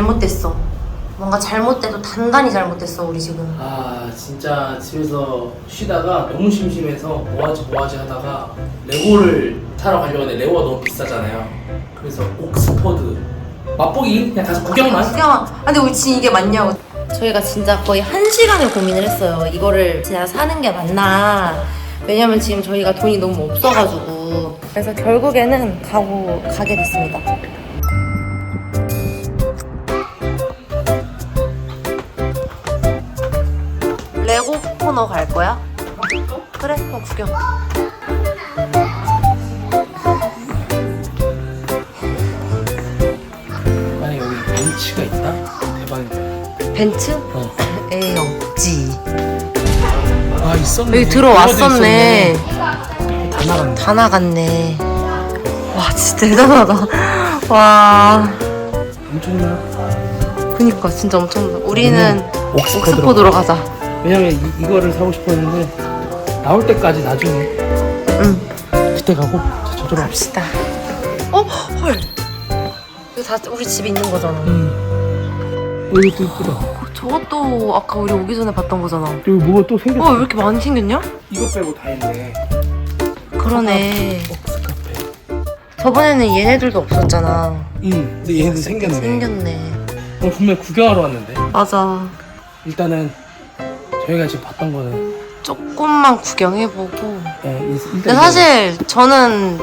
잘못됐어. 뭔가 잘못돼도 단단히 잘못됐어 우리 지금. 아 진짜 집에서 쉬다가 너무 심심해서 뭐하지 뭐하지 하다가 레고를 타러 가려고 했는데 레고가 너무 비싸잖아요 그래서 옥스퍼드 맛보기 그냥 가서 구경만 구경. 아 근데 우리 진짜 이게 맞냐고. 저희가 진짜 거의 한 시간을 고민을 했어요. 이거를 진짜 사는 게 맞나. 왜냐면 지금 저희가 돈이 너무 없어가지고. 그래서 결국에는 가고 가게 됐습니다. 레고 코너 갈 거야? 그래, 어, 구경. 만약에 여기 벤치가 있다? 대박이다 벤츠? 어. 에이, 없지. 아 있었네 여기 들어왔었네. 다 나갔네 다 나갔네. 와, 진짜 대단하다. 와. 엄청나 그니까 진짜 엄청나. 우리는 옥스퍼드로 옥스퍼드로 가자. 왜냐면 이, 이거를 사고 싶었는데 나올 때까지 나중에 응. 그때 가고 자, 저쪽으로 갑시다. 갑시다 어? 헐. 이거 다 우리 집에 있는 거잖아. 음. 어, 이것도 이쁘다 어, 저것도 아까 우리 오기 전에 봤던 거잖아. 여기 뭐가 또 생겼어 어, 왜 이렇게 많이 생겼냐? 이거 빼고 다 있네 그러네. 카페 저번에는 얘네들도 없었잖아. 응 근데 얘네도 생겼네 생겼네. 오늘 분명 구경하러 왔는데 맞아. 일단은 저희가 지금 봤던 거는 조금만 구경해보고. 예, 일- 일단 근데 사실 저는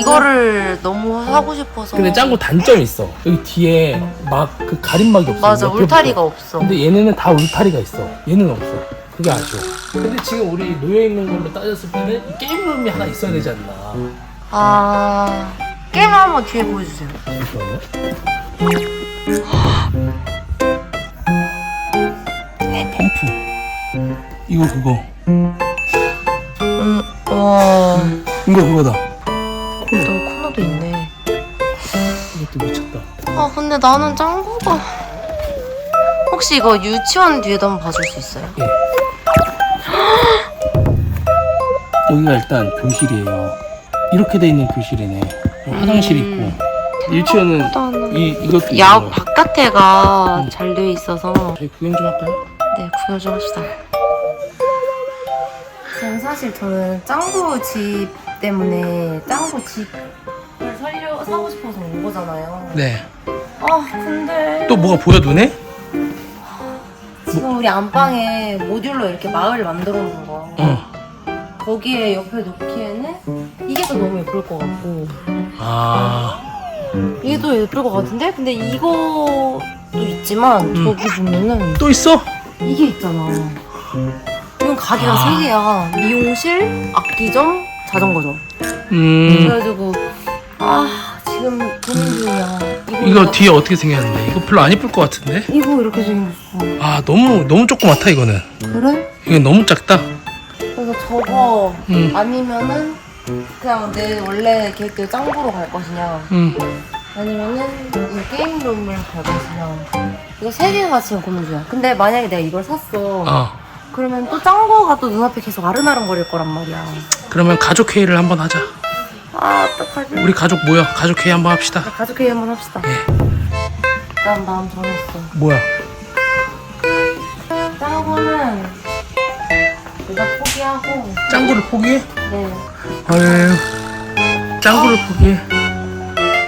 이거를 너무 하고 싶어서. 근데 짱구 단점이 있어 여기 뒤에 막 그 가림막이 없어 맞아, 옆에 울타리가. 없어. 근데 얘네는 다 울타리가 있어 얘는 없어 그게 아쉬워 근데 지금 우리 놓여 있는 걸로 따졌을 때는 이 게임룸이 하나 있어야 되지 않나 아. 게임 한번 뒤에 보여주세요. 잠시만요 아 펌프 이거 그거 음, 와. 이거 그거다 또 코너도 있네. 이것도 미쳤다 아 근데 나는 짱구가 혹시 이거 유치원 뒤에도 한번 봐줄 수 있어요? 예. 여기가 일단 교실이에요. 이렇게 돼 있는 교실이네. 화장실 있고. 유치원은 일단은 이 이것도 야. 바깥에가 잘 되어 있어서 저희 구경 좀 할까요? 네 구경 좀 합시다. 지금 사실 저는 짱구 집 때문에 짱구 집을 살려 사고 싶어서 온 거잖아요. 네. 아 근데 또 뭐가 보여 눈에? 지금 우리 안방에 모듈러 이렇게 마을 만들어 놓은 거. 어. 거기에 옆에 놓기에는 이게 더 너무 예쁠 것 같고 아. 이게 더 예쁠 것 같은데 근데 이거도 있지만 음. 저기 보면은 또 있어? 이게 있잖아 가게가 아. 세 개야 미용실, 악기점, 자전거점 음. 그래가지고 아 지금 고민 중이야 이거, 이거 뒤에 어떻게 생겼는데? 이거 별로 안 예쁠 것 같은데? 이거 이렇게 생겼어 아 너무 너무 조그맣다 이거는. 그래? 이건 너무 작다. 그래서 저거 음. 아니면은 그냥 내 원래 계획대로 짱구로 갈 것이냐 음. 아니면은 이 게임룸을 갈 것이냐 이거 세 개가 지금 고민 중이야 근데 만약에 내가 이걸 샀어 어. 그러면 또 짱구가 또 눈앞에 계속 아른아른 거릴 거란 말이야 그러면 가족 회의를 한번 하자. 아 어떡하지 우리 가족 모여 가족 회의 한번 합시다. 가족 회의 한번 합시다 예. 난 마음 정했어 뭐야? 짱구는 내가 포기하고 짱구를 포기해? 네 아유. 짱구를 포기해.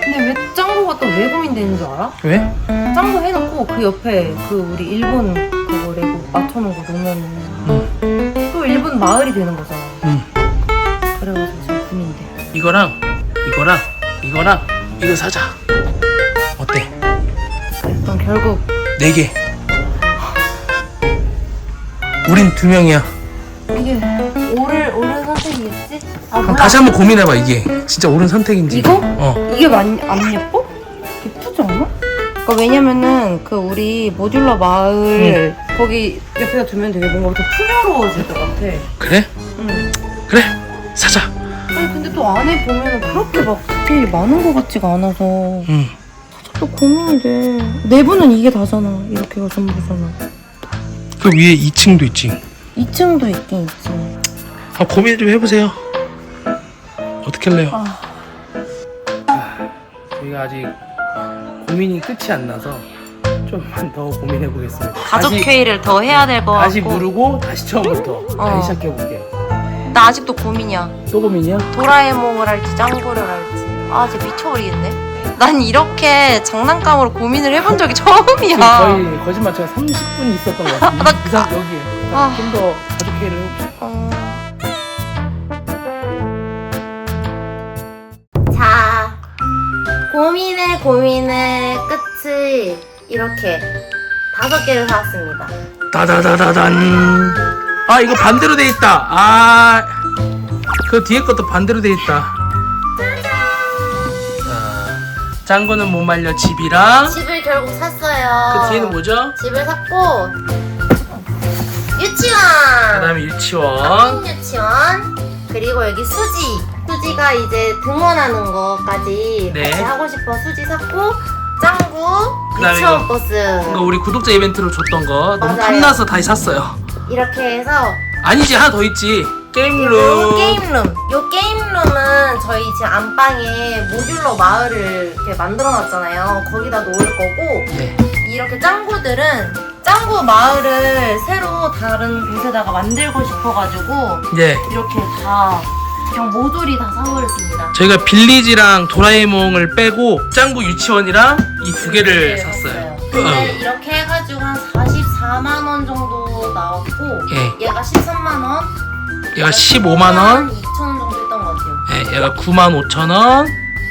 근데 왜 짱구가 또 왜 고민되는 줄 알아? 왜? 짱구 해놓고 그 옆에 그 우리 일본 그거 레고 맞춰놓은 거 놓으면은 응. 또 일본 마을이 되는 거잖아 응. 그래가지고 지금 고민돼 이거랑 이거랑 이거랑 이거 사자. 어때? 그럼 결국 네 개. 우린 두 명이야. 이게 옳은 옳은 선택이겠지? 아 그럼 몰라 다시 한번 고민해봐 이게 진짜 옳은 선택인지. 이거? 어. 이게 많이 안 예뻐? 예쁘지 않아? 그러니까 왜냐면은 그 우리 모듈러 마을 거기 옆에다 두면 되게 뭔가 더 풍요로워질 것 같아. 그래? 응. 그래. 사자. 아니 근데 또 안에 보면은 그렇게 막 디테일이 많은 것 같지가 않아서 응. 또 고민이 돼. 내부는 이게 다잖아. 이렇게가 전부잖아. 그 위에 2층도 있지. 2층도 있긴 있지. 아, 고민 좀 해보세요. 어떻게 할래요? 아. 저희가 아직 고민이 끝이 안 나서 좀만 더 고민해 보겠습니다. 가족 회의를 더 해야 될것 같고. 다시 무르고 다시 처음부터 어. 다시 시작해 볼게요. 나 아직도 고민이야. 또 고민이야? 도라에몽을 할지 짱구를 할지. 아, 진짜 미쳐버리겠네. 난 이렇게 장난감으로 고민을 해본 적이 처음이야. 거의 거짓말처럼 30분이 있었던 것 같아요. 나- 이상 여기 아. 좀 더 가족 회의를 해봅시다. 어. 자, 고민의 고민의 끝 이 이렇게 다섯 개를 사왔습니다. 따다다다단. 아 이거 반대로 돼 있다. 아. 그 뒤에 것도 반대로 돼 있다. 자, 짱구는 못 말려 집이랑 집을 결국 샀어요. 그 뒤에는 뭐죠? 집을 샀고 유치원. 그다음에 유치원. 유치원. 그리고 여기 수지. 수지가 이제 등원하는 거까지 네. 같이 하고 싶어 수지 샀고 짱구 그다음에 이거- 버스. 이거 우리 구독자 이벤트로 줬던 거 너무 맞아요. 탐나서 다시 샀어요. 이렇게 해서 아니지 하나 더 있지. 요 게임룸. 게임룸. 요 게임룸은 저희 지금 안방에 모듈러 마을을 이렇게 만들어 놨잖아요. 거기다 놓을 거고 네. 이렇게 짱구들은 짱구 마을을 새로 다른 곳에다가 만들고 싶어가지고 네. 이렇게 다 그냥 모듈이 다 사버렸습니다. 저희가 빌리지랑 도라에몽을 빼고 짱구 유치원이랑 이 두 개를 네, 샀어요. 근데 이렇게 해가지고 한 44만 원 정도 나왔고 예. 얘가 13만 원, 얘가 15만 원, 2천 원 정도 했던 것 같아요. 예, 얘가 9만 5천 원.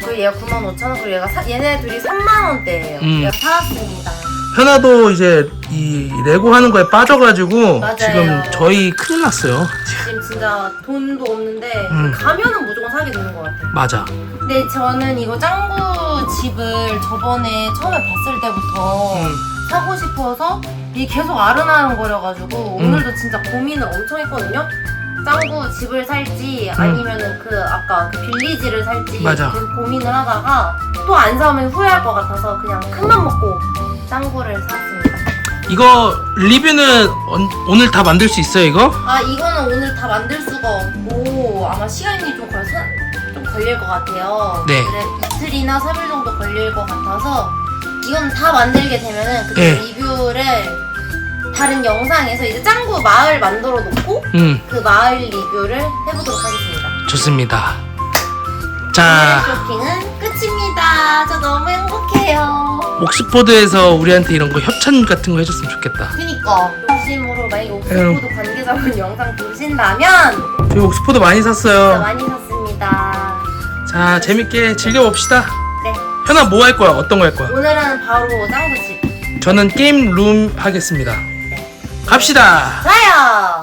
그리고 얘가 9만 5천 원, 그리고 얘가 사, 얘네 둘이 3만 원대예요. 음. 얘가 사왔습니다. 현아도 이제 이 레고 하는 거에 빠져가지고 맞아요. 지금 저희 큰일 났어요. 지금 진짜 돈도 없는데 음. 가면은 무조건 사게 되는 것 같아요. 맞아. 근데 저는 이거 짱구 집을 저번에 처음에 봤을 때부터 음. 사고 싶어서 이게 계속 아른아른거려가지고 음. 오늘도 진짜 고민을 엄청 했거든요. 짱구 집을 살지 아니면은 그 아까 그 빌리지를 살지 맞아. 계속 고민을 하다가 또 안 사면 후회할 것 같아서 그냥 큰맘 먹고 짱구를 샀습니다. 이거 리뷰는 언- 오늘 다 만들 수 있어요 이거? 아 이거는 오늘 다 만들 수가 없고 아마 시간이 좀, 걸, 좀 걸릴 것 같아요. 네. 그래 이틀이나 3일 정도 걸릴 것 같아서 이건 다 만들게 되면은 그때 네. 리뷰를 다른 영상에서 이제 짱구 마을 만들어 놓고 음 그 마을 리뷰를 해보도록 하겠습니다. 좋습니다. 오늘 자 쇼핑은 끝입니다. 저 너무 행복해요. 옥스포드에서 우리한테 이런 거 협찬 같은 거 해줬으면 좋겠다. 그니까 욕심으로 만약에 옥스포드 관계자분 영상 보신다면 저희 옥스포드 많이 진짜 샀어요. 많이 샀습니다. 자 재밌게 즐겨봅시다. 네. 현아 뭐 할 거야? 어떤 거 할 거야? 오늘은 바로 짱구집. 저는 게임 룸 하겠습니다. 네. 갑시다. 좋아요.